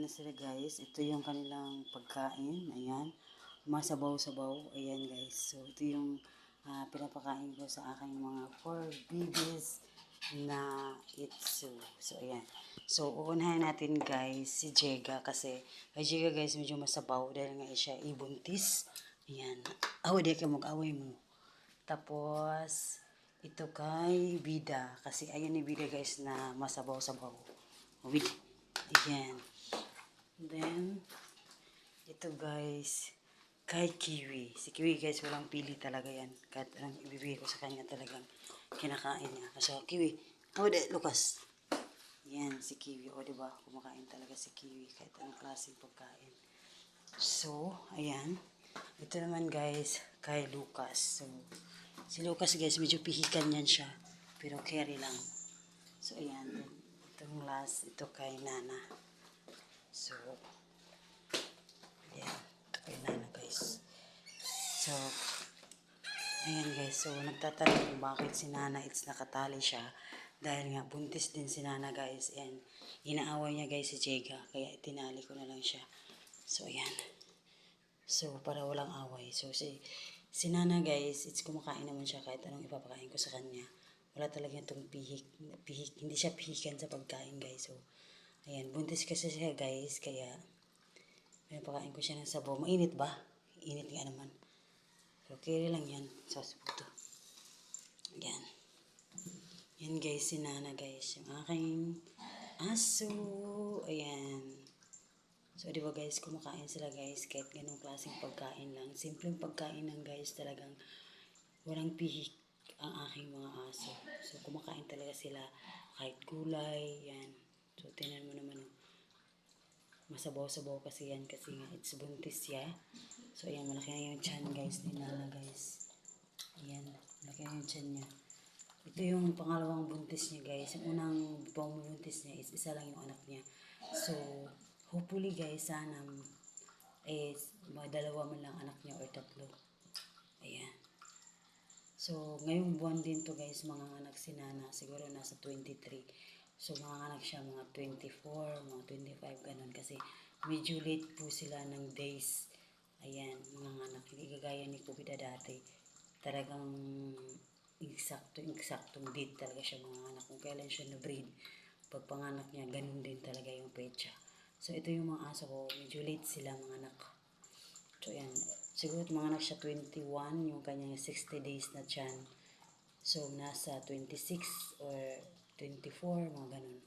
na sila guys. Ito yung kanilang pagkain. Ayan. Masabaw-sabaw. Ayan guys. So ito yung ah, pinapakain ko sa aking mga four babies na itsu. So ayan. So uunahin natin guys si Jega kasi kay Jega guys medyo masabaw dahil nga siya ibuntis. Ayan. Awa di ka mag-away mo. Tapos ito kay Bida kasi ayan ni Bida guys na masabaw-sabaw. Wait. Ayan. Then, ito guys, kay Kiwi. Si Kiwi guys, walang pili talaga yan. Kahit anong ibibigay ko sa kanya talagang kinakain niya. Kasi Kiwi, oh, de, Lucas. Yan, si Kiwi. O, diba? Kumakain talaga si Kiwi kahit anong klaseng pagkain. So, ayan. Ito naman guys, kay Lucas. So, si Lucas guys, medyo pihikan yan siya. Pero carry lang. So, ayan. Itong last, ito kay Nana. So, ayan. Ito kay Nana guys. So, ayan guys. So, nagtatanong kung bakit si Nana it's nakatali siya. Dahil nga, buntis din si Nana guys. And, inaaway niya guys si Jega. Kaya tinali ko na lang siya. So, ayan. So, para walang away. So, si, si Nana guys, it's kumakain naman siya kahit anong ipapakain ko sa kanya. Wala talaga itong pihik, pihik. Hindi siya pihikan sa pagkain guys. So, ayan. Buntis kasi siya guys. Kaya, pinapakain ko siya ng sabaw. Mainit ba? Init nga naman. So, carry lang yan. Sa puto. Ayan. Yan guys, si Nana guys. Yung aking aso. Ayan. So, di ba guys, kumakain sila guys kahit ganong klaseng pagkain lang. Simpleng pagkain lang guys talagang walang pihik ang aking mga aso. So, kumakain talaga sila kahit gulay, yan. So, tinan mo naman, oh. masabaw-sabaw kasi yan kasi nga it's buntis siya. So, ayan, malaki na yung chan guys ni Nana guys. Ayan, malaki na yung chan niya. Ito yung pangalawang buntis niya guys. Yung unang buntis niya is isa lang yung anak niya. So, hopefully guys, sana eh, mga dalawa man lang anak niya or tatlo. Ayan. So, ngayong buwan din to guys, mga anak si Nana, siguro nasa 23. So, mga anak siya, mga 24, mga 25, ganun. Kasi medyo late po sila ng days. Ayan, mga anak. Hindi ni Kubida dati. Talagang eksakto, eksaktong date talaga siya mga anak. Kung kailan siya na-breed, pag panganak niya, ganun din talaga yung pecha. So, ito yung mga aso ko. Medyo late sila mga anak. So, yan. Siguro mga anak siya 21, yung kanyang 60 days na tiyan. So, nasa 26 or 24, mga ganun.